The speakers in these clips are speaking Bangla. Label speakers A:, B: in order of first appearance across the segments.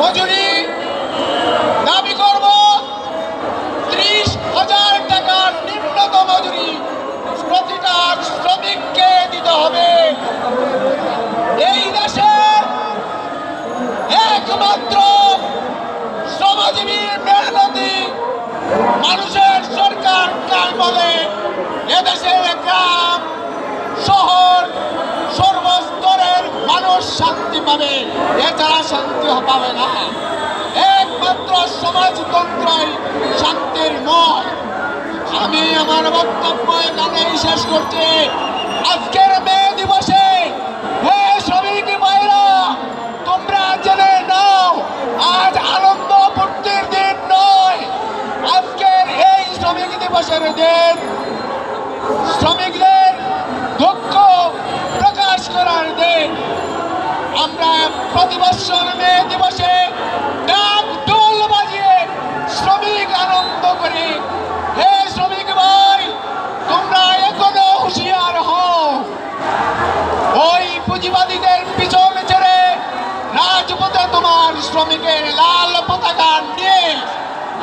A: মজুরি দাবি করব ত্রিশ হাজার টাকার নিম্নতম মজুরি। প্রতিটা শ্রমিককে দিতে হবে। এই দেশের একমাত্র শ্রমজীবী মেহনতি মানুষের সরকার কার বলে পাবে, এছাড়া শান্তি পাবে না। একমাত্র সমাজতন্ত্রই শান্তির নয়। আমি আমার বক্তব্য এখানেই শেষ করছি। আজকের মে দিবসে শ্রমিকদের আমরা মে দিবসে ডাক ঢোল বাজিয়ে শ্রমিক আনন্দ করি। হে শ্রমিক ভাই, তোমরা এখনও হুঁশিয়ার হও। ওই পুঁজিবাদীদের পিছনে ছেড়ে রাজপথে তোমার শ্রমিকের লাল পতাকা নিয়ে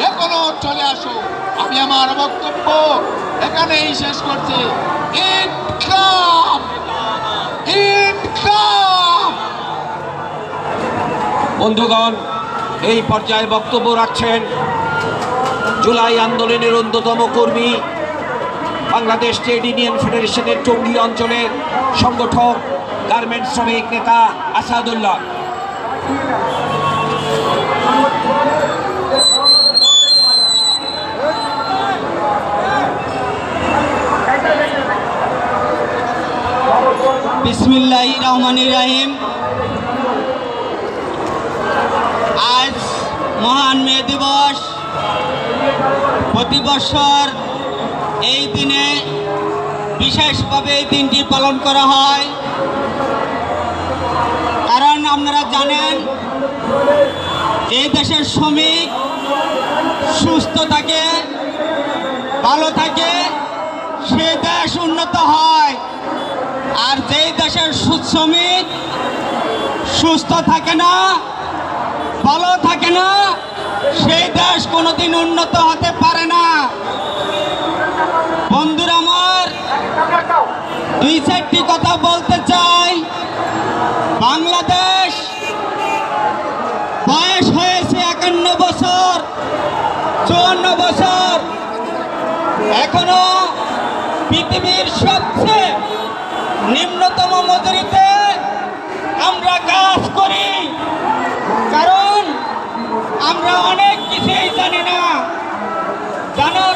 A: এখনও চলে আসো। আমি আমার বক্তব্য এখানেই শেষ করছি। ইনকাম
B: বন্ধুগণ, এই পর্যায়ে বক্তব্য রাখছেন জুলাই আন্দোলনের অন্যতম কর্মী বাংলাদেশ ট্রেড ইউনিয়ন ফেডারেশনের টঙ্গী অঞ্চলের সংগঠক, গার্মেন্টস শ্রমিক নেতা আসাদুল্লাহ।
C: বিসমিল্লাহ রহমান রাহিম। আজ মহান মে দিবস। প্রতি বছর এই দিনে বিশেষভাবে এই দিনটি পালন করা হয়। কারণ আপনারা জানেন, এই দেশের শ্রমিক সুস্থ থাকে, ভালো থাকে, সে দেশ উন্নত হয়। আর যেই দেশের শ্রমিক সুস্থ থাকে না ভালো থাকে না, সেই দেশ কোনোদিন উন্নত হতে পারে না। বন্ধুরা আমার, দুই চারটি কথা বলতে চাই। বাংলাদেশ বয়স হয়েছে একান্ন বছর, চুয়ান্ন বছর। এখনও পৃথিবীর সবচেয়ে নিম্নতম মজুরিতে আমরা কাজ করি। আমরা অনেক কিছুই জানি না। জনস্বার্থে